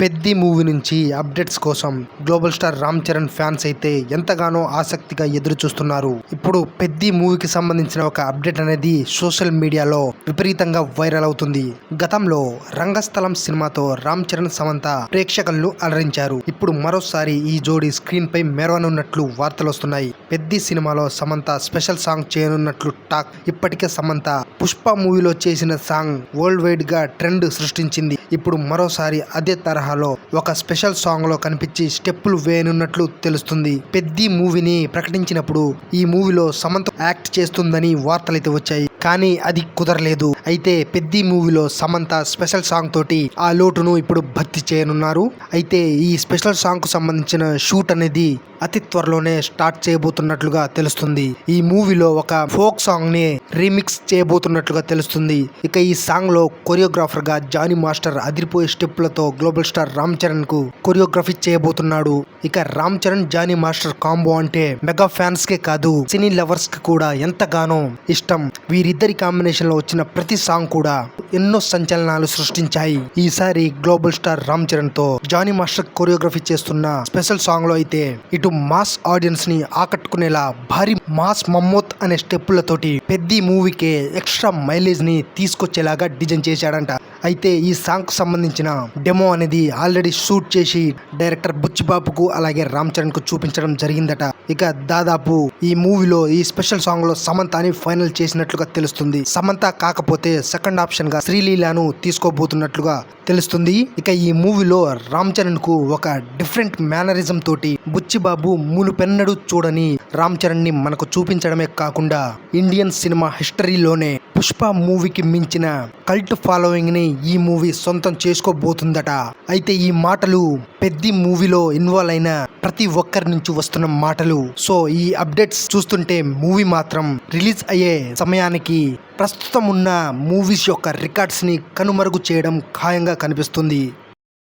Peddi movie నుంచి updates కోసం global star Ram Charan fans అయితే ఎంతగానో ఆసక్తిగా ఎదురు చూస్తున్నారు ఇప్పుడు పెద్ది మూవీకి సంబంధించిన ఒక అప్డేట్ అనేది సోషల్ మీడియాలో విపరీతంగా వైరల్ అవుతుంది. గతంలో రంగస్థలం సినిమాతో రామ్ చరణ్ సమంత ప్రేక్షకులను అలరించారు. ఇప్పుడు మరోసారి ఈ జోడీ స్క్రీన్ పై మెరవనున్నట్లు వార్తలు వస్తున్నాయి. పెద్ది సినిమాలో సమంత స్పెషల్ సాంగ్ చేయనున్నట్లు టాక్. ఇప్పటికే సమంత పుష్ప మూవీలో చేసిన సాంగ్ వరల్డ్ వైడ్గా ట్రెండ్ సృష్టించింది. ఇప్పుడు మరోసారి అదే తరహా తరహాలో ఒక స్పెషల్ సాంగ్లో కనిపించి స్టెప్పులు వేయనున్నట్లు తెలుస్తుంది. పెద్ది మూవీని ప్రకటించినప్పుడు ఈ మూవీలో సమంత యాక్ట్ చేస్తుందని వార్తలైతే వచ్చాయి. కానీ అది కుదరలేదు. అయితే పెద్ది మూవీలో సమంత స్పెషల్ సాంగ్ తోటి ఆ లోటును ఇప్పుడు భర్తీ చేయనున్నారు. అయితే ఈ స్పెషల్ సాంగ్కు సంబంధించిన షూట్ అనేది అతి త్వరలోనే స్టార్ట్ చేయబోతున్నట్లుగా తెలుస్తుంది. ఈ మూవీలో ఒక ఫోక్ సాంగ్ని రీమిక్స్ చేయబోతున్నట్లుగా తెలుస్తుంది. ఇక ఈ సాంగ్లో కొరియోగ్రాఫర్గా జానీ మాస్టర్ అదిరిపోయే స్టెప్లతో గ్లోబల్ స్టార్ రామ్ చరణ్కు కొరియోగ్రఫీ చేయబోతున్నాడు. ఇక Ram Charan Johnny master combo అంటే మెగా ఫ్యాన్స్ కే కాదు సినీ లవర్స్కి కూడా ఎంతగానో ఇష్టం. వీరి వీరిద్దరి కాంబినేషన్లో వచ్చిన ప్రతి సాంగ్ కూడా ఎన్నో సంచలనాలు సృష్టించాయి. ఈసారి గ్లోబల్ స్టార్ రామ్ చరణ్తో జానీ మాస్టర్ కొరియోగ్రఫీ చేస్తున్న స్పెషల్ సాంగ్లో అయితే ఇటు మాస్ ఆడియన్స్ని ఆకట్టుకునేలా భారీ మాస్ మమ్మోత్ అనే స్టెప్పులతోటి పెద్ద మూవీకే ఎక్స్ట్రా మైలేజ్ని తీసుకొచ్చేలాగా డిజైన్ చేశాడంట అయితే ఈ సాంగ్కు సంబంధించిన డెమో అనేది ఆల్రెడీ షూట్ చేసి డైరెక్టర్ బుచ్చిబాబుకు అలాగే రామ్ చరణ్కు చూపించడం జరిగిందట. ఇక దాదాపు ఈ మూవీలో ఈ స్పెషల్ సాంగ్లో సమంతని ఫైనల్ చేసినట్లుగా తెలుస్తుంది. సమంత కాకపోతే సెకండ్ ఆప్షన్గా శ్రీలీలను తీసుకోబోతున్నట్లుగా తెలుస్తుంది. ఇక ఈ మూవీలో రామ్ చరణ్కు ఒక డిఫరెంట్ మేనరిజం తోటి బుచ్చిబాబు మునుపెన్నడు చూడని రామ్ చరణ్ని మనకు చూపించడమే కాకుండా ఇండియన్ సినిమా హిస్టరీలోనే పుష్ప మూవీకి మించిన కల్ట్ ఫాలోయింగ్ని ఈ మూవీ సొంతం చేసుకోబోతుందట. అయితే ఈ మాటలు పెద్ద మూవీలో ఇన్వాల్వ్ అయిన ప్రతి ఒక్కరి నుంచి వస్తున్న మాటలు. సో ఈ అప్డేట్స్ చూస్తుంటే మూవీ మాత్రం రిలీజ్ అయ్యే సమయానికి ప్రస్తుతం ఉన్న మూవీస్ యొక్క రికార్డ్స్ని కనుమరుగు చేయడం ఖాయంగా కనిపిస్తుంది.